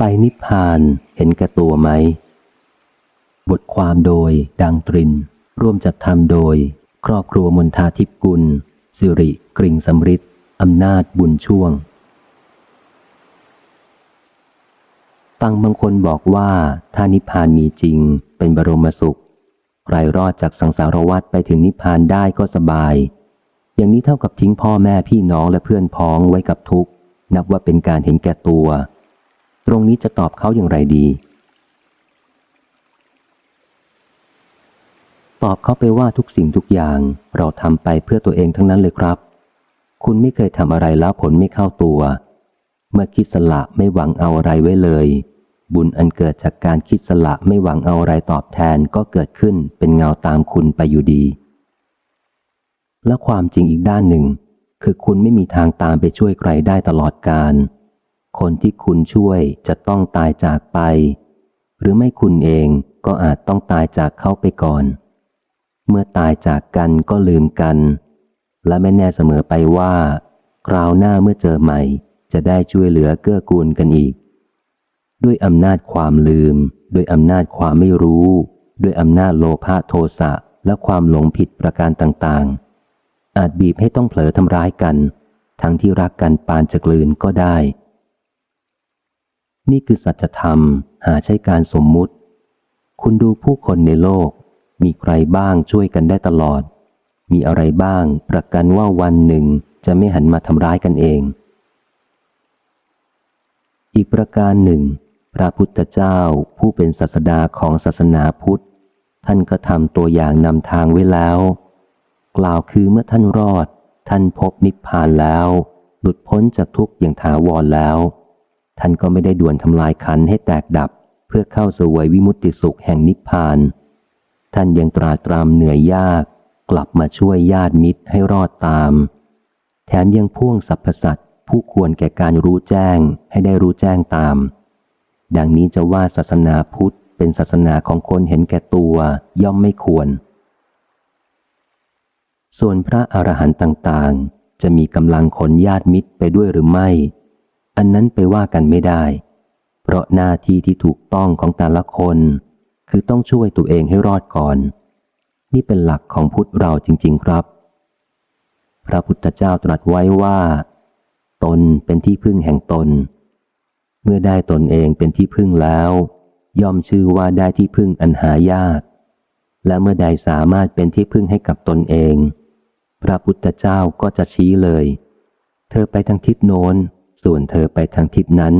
ไปนิพพานเห็นแก่ตัวไหม บทความโดยดังตริน ร่วมจัดทำโดย ครอบครัวมนทาทิพกุล สิริกริ่งสำริดอำนาจบุญช่วง ฟังบางคนบอกว่าถ้านิพพานมีจริงเป็นบรมสุข ใครรอดจากสังสารวัฏไปถึงนิพพานได้ก็สบาย อย่างนี้เท่ากับทิ้งพ่อแม่พี่น้องและเพื่อนพ้องไว้กับทุกข์ นับว่าเป็นการเห็นแก่ตัว ตรงนี้จะตอบเขาอย่างไรดี ตอบเขาไปว่าทุกสิ่งทุกอย่างเราทำไปเพื่อตัวเองทั้งนั้นเลยครับ คุณไม่เคยทำอะไรแล้วผลไม่เข้าตัว เมื่อคิดสละไม่หวังเอาอะไรไว้เลย บุญอันเกิดจากการคิดสละไม่หวังเอาอะไรตอบแทนก็เกิดขึ้นเป็นเงาตามคุณไปอยู่ดี และความจริงอีกด้านหนึ่ง คือคุณไม่มีทางตามไปช่วยใครได้ตลอดการ คนที่คุณช่วยจะต้องตายจากไป หรือไม่คุณเองก็อาจต้องตายจากเขาไปก่อน เมื่อตายจากกันก็ลืมกัน และไม่แน่เสมอไปว่า คราวหน้าเมื่อเจอใหม่ จะได้ช่วยเหลือเกื้อกูลกันอีก ด้วยอำนาจความลืม ด้วยอำนาจความไม่รู้ ด้วยอำนาจโลภะโทสะและความหลงผิดประการต่างๆ อาจบีบให้ต้องเผลอทำร้ายกัน ทั้งที่รักกันปานจะกลืนก็ได้ นี่คือสัจธรรมหาใช่การสมมุติ คุณดูผู้คนในโลก มีใครบ้างช่วยกันได้ตลอด มีอะไรบ้างประกันว่าวันหนึ่งจะไม่หันมาทำร้ายกันเอง อีกประการหนึ่ง พระพุทธเจ้าผู้เป็นศาสดาของศาสนาพุทธ ท่านก็ทำตัวอย่างนำทางไว้แล้ว กล่าวคือเมื่อท่านรอด ท่านพบนิพพานแล้ว หลุดพ้นจากทุกข์อย่างถาวรแล้ว ท่านก็ไม่ได้ด่วนทำลายขันให้แตกดับ เพื่อเข้าส่วยวิมุตติสุขแห่งนิพพาน ท่านยังตราตรามเหนื่อยยาก กลับมาช่วยญาติมิตรให้รอดตาม แถมยังพ่วงสรรพสัตว์ผู้ควรแก่การรู้แจ้งให้ได้รู้แจ้งตาม ดังนี้จะว่าศาสนาพุทธเป็นศาสนาของคนเห็นแก่ตัวย่อมไม่ควร ส่วนพระอรหันต์ต่างๆ จะมีกำลังขนญาติมิตรไปด้วยหรือไม่ อันนั้นไปว่ากันไม่ได้ เพราะหน้าที่ที่ถูกต้องของแต่ละคน คือต้องช่วยตัวเองให้รอดก่อน นี่เป็นหลักของพุทธเราจริง ๆ ครับ พระพุทธเจ้าตรัสไว้ว่า ตนเป็นที่พึ่งแห่งตน เมื่อได้ตนเองเป็นที่พึ่งแล้ว ย่อมชื่อว่าได้ที่พึ่งอันหายาก และเมื่อใดสามารถเป็นที่พึ่งให้กับตนเอง พระพุทธเจ้าก็จะชี้เลย เธอไปทางทิศโน้น ส่วนเธอไปทางทิศนั้น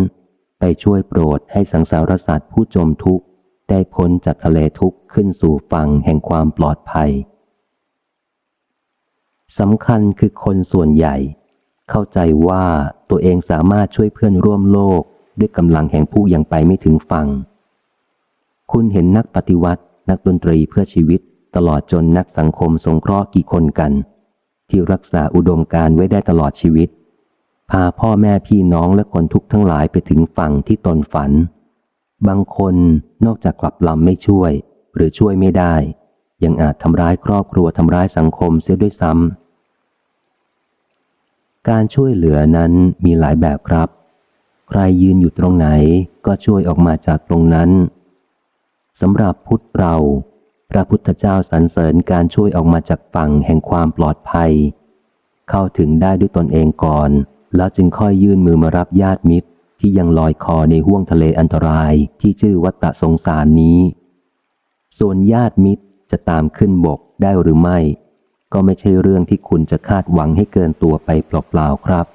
ไปช่วยโปรดให้สังสารสัตว์ผู้จมทุกข์ ได้พ้นจากทะเลทุกข์ขึ้นสู่ฝั่งแห่งความปลอดภัยสำคัญคือคนส่วนใหญ่ เข้าใจว่าตัวเองสามารถช่วยเพื่อนร่วมโลกด้วยกำลังแห่งผู้ยังไปไม่ถึงฝั่ง คุณเห็นนักปฏิวัติ นักดนตรีเพื่อชีวิต ตลอดจนนักสังคมสงเคราะห์กี่คนกัน ที่รักษาอุดมการไว้ได้ตลอดชีวิต พาพ่อแม่พี่น้องและคนทุกข์ทั้งหลายไปถึงฝั่งที่ตนฝัน บางคนนอกจากกลับลำไม่ช่วย หรือช่วยไม่ได้ ยังอาจทำร้ายครอบครัวทำร้ายสังคมเสียด้วยซ้ำการช่วยเหลือนั้นมีหลายแบบครับ ใครยืนอยู่ตรงไหนก็ช่วยออกมาจากตรงนั้นสำหรับพุทธเรา พระพุทธเจ้าสรรเสริญการช่วยออกมาจากฝั่งแห่งความปลอดภัย เข้าถึงได้ด้วยตนเองก่อน แล้วจึงค่อยยื่นมือมารับญาติมิตร ที่ยังลอยคอในห้วงทะเลอันตรายที่ชื่อวัตะสงสารนี้ ส่วนญาติมิตรจะตามขึ้นบกได้หรือไม่ ก็ไม่ใช่เรื่องที่คุณจะคาดหวังให้เกินตัวไปเปล่าๆครับ